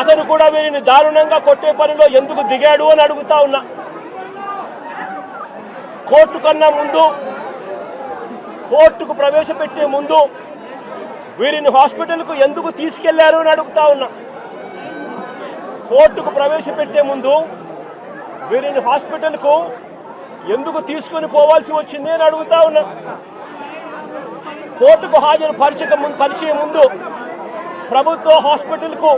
అతను కూడా వీరిని దారుణంగా కొట్టే పనిలో ఎందుకు దిగాడు అని అడుగుతా ఉన్నా. కోర్టు కన్నా ముందు కోర్టుకు ప్రవేశపెట్టే ముందు వీరిని హాస్పిటల్కు ఎందుకు తీసుకెళ్ళారు అని అడుగుతా ఉన్నా. కోర్టుకు ప్రవేశపెట్టే ముందు వీరిని హాస్పిటల్కు ఎందుకు తీసుకొని పోవాల్సి వచ్చింది అని అడుగుతా ఉన్నా. కోర్టుకు హాజరు పరిచక ముందు ముందు ప్రభుత్వ హాస్పిటల్కు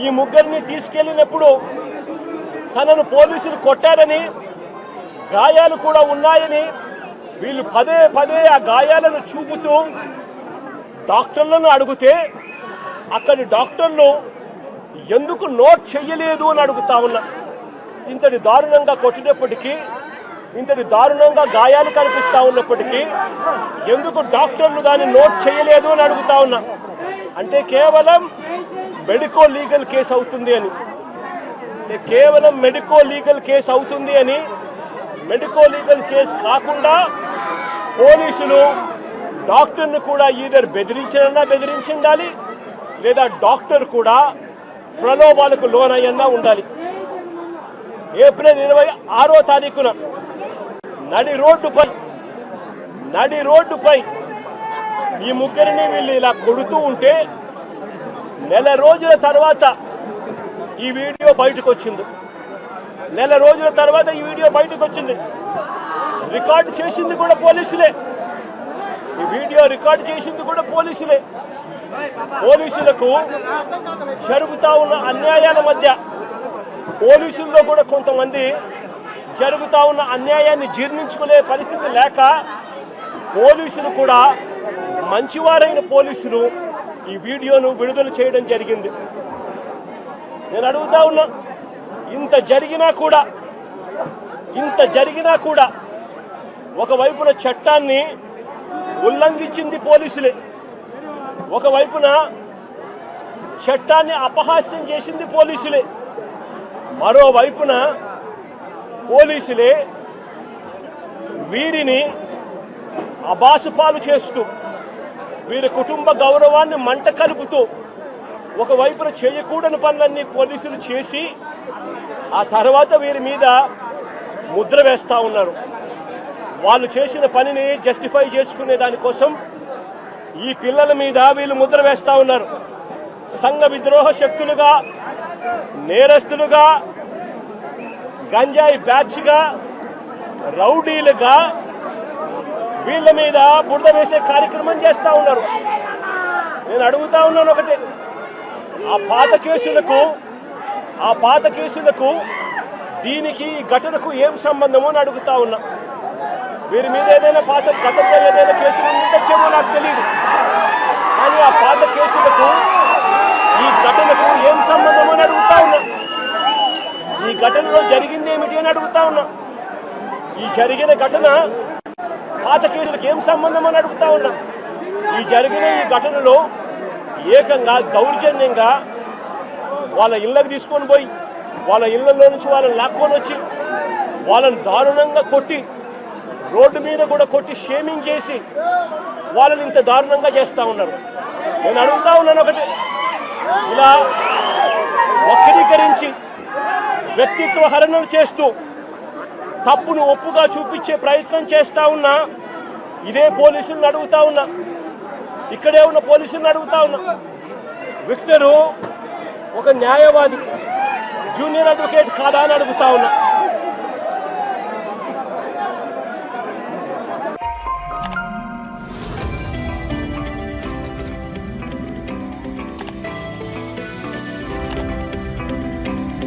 ఈ ముగ్గురిని తీసుకెళ్ళినప్పుడు తనను పోలీసులు కొట్టారని గాయాలు కూడా ఉన్నాయని వీళ్ళు పదే పదే ఆ గాయాలను చూపుతూ డాక్టర్లను అడిగితే అక్కడి డాక్టర్లు ఎందుకు నోట్ చెయ్యలేదు అని అడుగుతా ఉన్నా ఇంతటి దారుణంగా కొట్టినప్పటికీ ఇంతటి దారుణంగా గాయాలు కనిపిస్తా ఉన్నప్పటికీ ఎందుకు డాక్టర్లు దాన్ని నోట్ చేయలేదు అని అడుగుతా ఉన్నా అంటే కేవలం మెడికో లీగల్ కేసు అవుతుంది అని. కేవలం మెడికో లీగల్ కేసు అవుతుంది అని మెడికో లీగల్ కేసు కాకుండా పోలీసులు డాక్టర్ను కూడా ఈధర్ బెదిరించడన్నా బెదిరించి ఉండాలి లేదా డాక్టర్ కూడా ప్రలోభాలకు లోనయ్యన్నా ఉండాలి. ఏప్రిల్ ఇరవై ఆరో తారీఖున నడి రోడ్డుపై నడి రోడ్డుపై ఈ ముగ్గురిని వీళ్ళు ఇలా కొడుతూ ఉంటే నెల రోజుల తర్వాత ఈ వీడియో బయటకు వచ్చింది నెల రోజుల తర్వాత ఈ వీడియో బయటకు వచ్చింది రికార్డు చేసింది కూడా పోలీసులే. ఈ వీడియో రికార్డు చేసింది కూడా పోలీసులే. పోలీసులకు జరుగుతా ఉన్న అన్యాయాల మధ్య పోలీసుల్లో కూడా కొంతమంది జరుగుతా ఉన్న అన్యాయాన్ని జీర్ణించుకునే పరిస్థితి లేక పోలీసులు కూడా మంచివారైన పోలీసులు ఈ వీడియోను విడుదల చేయడం జరిగింది. నేను అడుగుతా ఉన్నా ఇంత జరిగినా కూడా ఇంత జరిగినా కూడా ఒకవైపున చట్టాన్ని ఉల్లంఘించింది పోలీసులే ఒకవైపున చట్టాన్ని అపహాస్యం చేసింది పోలీసులే మరోవైపున పోలీసులే వీరిని అబాసుపాలు చేస్తూ వీరి కుటుంబ గౌరవాన్ని మంట కలుపుతూ ఒకవైపున చేయకూడని పనులన్నీ పోలీసులు చేసి ఆ తర్వాత వీరి మీద ముద్ర వేస్తూ ఉన్నారు. వాళ్ళు చేసిన పనిని జస్టిఫై చేసుకునే దానికోసం ఈ పిల్లల మీద వీళ్ళు ముద్ర వేస్తూ ఉన్నారు. సంఘ విద్రోహ శక్తులుగా నేరస్తులుగా గంజాయి బ్యాచ్గా రౌడీలుగా వీళ్ళ మీద బురద వేసే కార్యక్రమం చేస్తా ఉన్నారు. నేను అడుగుతా ఉన్నాను ఒకటే. ఆ పాత కేసులకు ఆ పాత కేసులకు దీనికి ఈ ఘటనకు ఏం సంబంధమో అని అడుగుతా ఉన్నా. వీరి మీద ఏదైనా పాత గతంలో ఏదైనా కేసులు ఉండొచ్చేమో నాకు తెలియదు కానీ ఆ పాత కేసులకు ఈ ఘటనకు ఏం సంబంధమో అని అడుగుతా ఉన్నా. ఈ ఘటనలో జరిగింది ఏమిటి అని అడుగుతా ఉన్నా. ఈ జరిగిన ఘటన పాత కేసులకు ఏం సంబంధం అని అడుగుతా ఉన్నా. ఈ జరిగిన ఈ ఘటనలో ఏకంగా దౌర్జన్యంగా వాళ్ళ ఇళ్ళకు తీసుకొని పోయి వాళ్ళ ఇళ్ళలో నుంచి వాళ్ళని లాక్కొని వచ్చి వాళ్ళని దారుణంగా కొట్టి రోడ్డు మీద కూడా కొట్టి షేమింగ్ చేసి వాళ్ళని ఇంత దారుణంగా చేస్తూ ఉన్నారు. నేను అడుగుతా ఉన్నాను ఒకటి. ఇలా వక్రీకరించి వ్యక్తిత్వ హరణలు చేస్తూ తప్పును ఒప్పుగా చూపించే ప్రయత్నం చేస్తా ఉన్నా ఇదే పోలీసులను అడుగుతా ఉన్నా ఇక్కడే ఉన్న పోలీసులను అడుగుతా ఉన్నా. విక్టరు ఒక న్యాయవాది జూనియర్ అడ్వకేట్ కాదా అని అడుగుతా ఉన్నా.